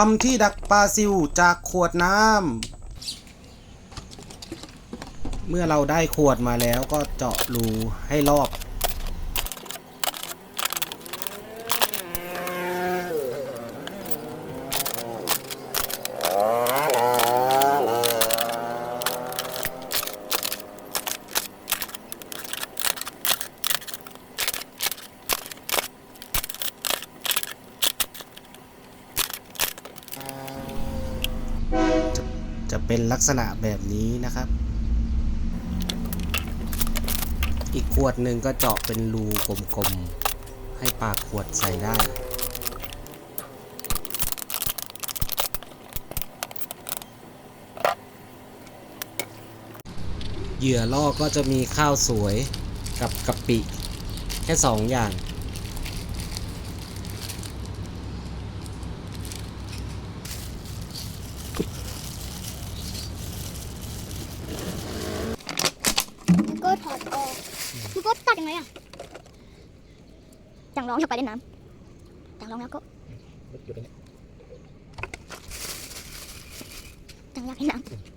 ทำที่ดักปลาซิวจากขวดน้ำ เมื่อเราได้ขวดมาแล้วก็เจาะรูให้รอบ จะเป็นลักษณะแบบนี้นะครับ อีกขวดหนึ่งก็เจาะเป็นรูกลมๆ ให้ปากขวดใส่ได้ เหยื่อล่อก็จะมีข้าวสวยกับกะปิ แค่สองอย่าง แล้วก็ถอดออก แล้วก็ตัดยังไงอะจังร้องจะไปเล่นน้ำจังร้องแล้วก็จังอยากเล่นน้ำ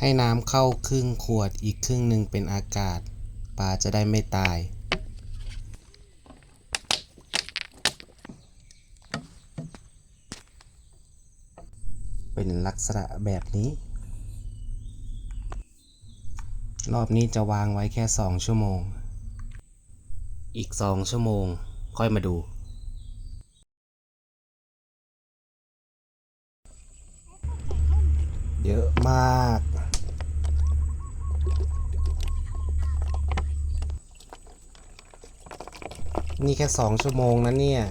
ให้น้ำเข้าครึ่งขวดอีกครึ่งหนึ่งเป็นอากาศ ปลาจะได้ไม่ตาย เป็นลักษณะแบบนี้ รอบนี้จะวางไว้แค่สองชั่วโมง อีกสองชั่วโมงค่อยมาดูเยอะมาก นี่แค่สองชั่วโมงนะเนี่ย